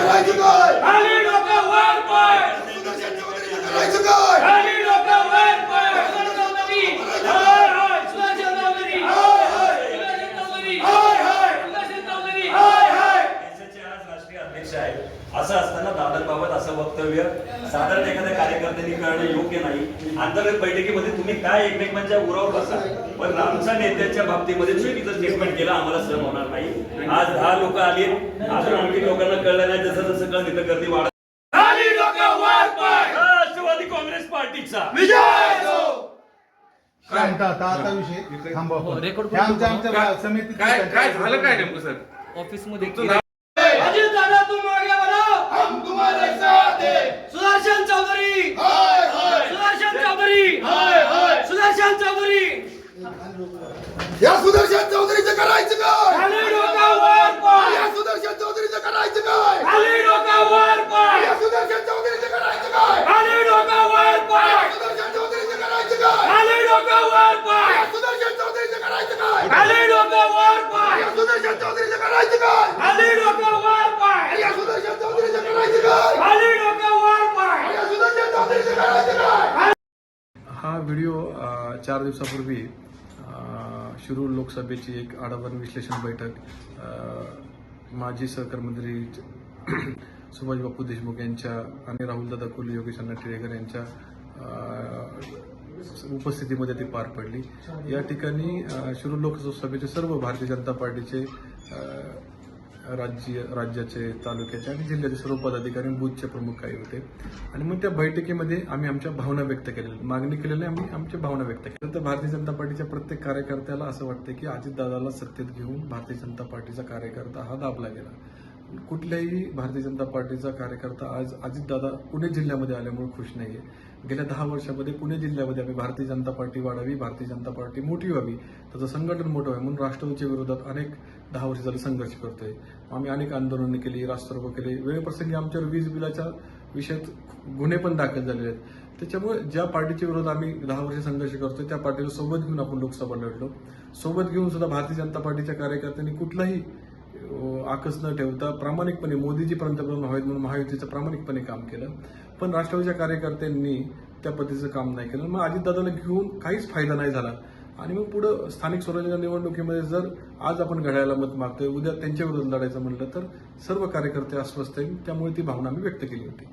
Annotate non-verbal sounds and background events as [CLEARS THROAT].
करायचं काय असताना दादरबाबत असं वक्तव्य साधारण एखाद्या कार्यकर्त्यांनी करणं योग्य नाही. अंतर्गत बैठकीमध्ये तुम्ही काय एकमेकांच्या उरावर बसा? पण आमच्या नेत्याच्या बाबतीमध्ये चुकीचं स्टेटमेंट केलं आम्हाला सहन होणार नाही. आज दहा लोक आली अजून आणखी लोकांना कळलं नाही जसं जसं कळलं तिथं गर्दी वाढत राष्ट्रवादी काँग्रेस पार्टीचा. विजय म्हणता आता? विषय? थांबवा. हे काय काय झालं काय नेमकं सर? ऑफिसमध्ये या सुदर्शन चौधरीचं करायचं काय खाली डोकं वर पाय या सुदर्शन चौधरीचं करायचं काय खाली डोकं वर पाय या सुदर्शन चौधरीचं करायचं काय खाली डोकं वर पाय या सुदर्शन चौधरीचं करायचं काय खाली डोकं वर पाय या सुदर्शन चौधरीचं करायचं काय खाली डोकं वर पाय या सुदर्शन चौधरीचं करायचं काय खाली डोकं वर पाय या सुदर्शन चौधरीचं करायचं काय खाली डोकं वर पाय या सुदर्शन चौधरीचं करायचं काय हा व्हिडिओ चार दिवसापूर्वी शिरूर लोकसभेची एक आढावा विश्लेषण बैठक माजी सहकारमंत्री [CLEARS THROAT] सुभाष बापू देशमुख यांच्या आणि राहुलदादा कुल योगेश टिळेकर यांच्या उपस्थितीमध्ये ती पार पडली. या ठिकाणी शिरूर लोकसभेचे सर्व भारतीय जनता पार्टीचे राज्य राज्याचे तालुक्याचे आणि जिल्ह्याचे सर्व पदाधिकारी बूथचे प्रमुख काही होते. आणि मग त्या बैठकीमध्ये आम्ही आमच्या भावना व्यक्त केलेल्या मागणी केलेल्या आम्ही आमच्या भावना व्यक्त केल्या. तर भारतीय जनता पार्टीच्या प्रत्येक कार्यकर्त्याला असं वाटतं की अजितदादाला सत्तेत घेऊन भारतीय जनता पार्टीचा कार्यकर्ता हा दाबला गेला. कुठल्याही भारतीय जनता पार्टीचा कार्यकर्ता आज अजितदादा पुणे जिल्ह्यामध्ये आल्यामुळे खुश आहे गेल्या दहा वर्षामध्ये पुणे जिल्ह्यामध्ये आम्ही भारतीय जनता पार्टी वाढावी भारतीय जनता पार्टी मोठी व्हावी त्याचं संघटन मोठं व्हावं म्हणून राष्ट्रवादीच्या विरोधात अनेक दहा वर्ष झाले संघर्ष करतोय. आम्ही अनेक आंदोलनं केली रास्तारोको केले. वेळप्रसंगी आमच्यावर वीज बिलाच्या विषयात गुन्हे पण दाखल झालेले आहेत. त्याच्यामुळे ज्या पार्टीच्या विरोधात आम्ही दहा वर्ष संघर्ष करतोय त्या पार्टीला सोबत घेऊन आपण लोकसभा लढलो. सोबत घेऊन सुद्धा भारतीय जनता पार्टीच्या कार्यकर्त्यांनी कुठलाही आकस न ठेवता प्रामाणिकपणे मोदीजी पंतप्रधान व्हावेत म्हणून महायुतीचं प्रामाणिकपणे काम केलं. पण राष्ट्रवादीच्या कार्यकर्त्यांनी त्या पद्धतीचं काम नाही केलं. मग अजितदादाला घेऊन काहीच फायदा नाही झाला. आणि मग पुढं स्थानिक स्वराज्य निवडणुकीमध्ये जर आज आपण घड्याळाला मत मागतोय उद्या त्यांच्या विरोधात लढायचं म्हटलं तर सर्व कार्यकर्ते अस्वस्थ आहेत. त्यामुळे ती भावना आम्ही व्यक्त केली होती.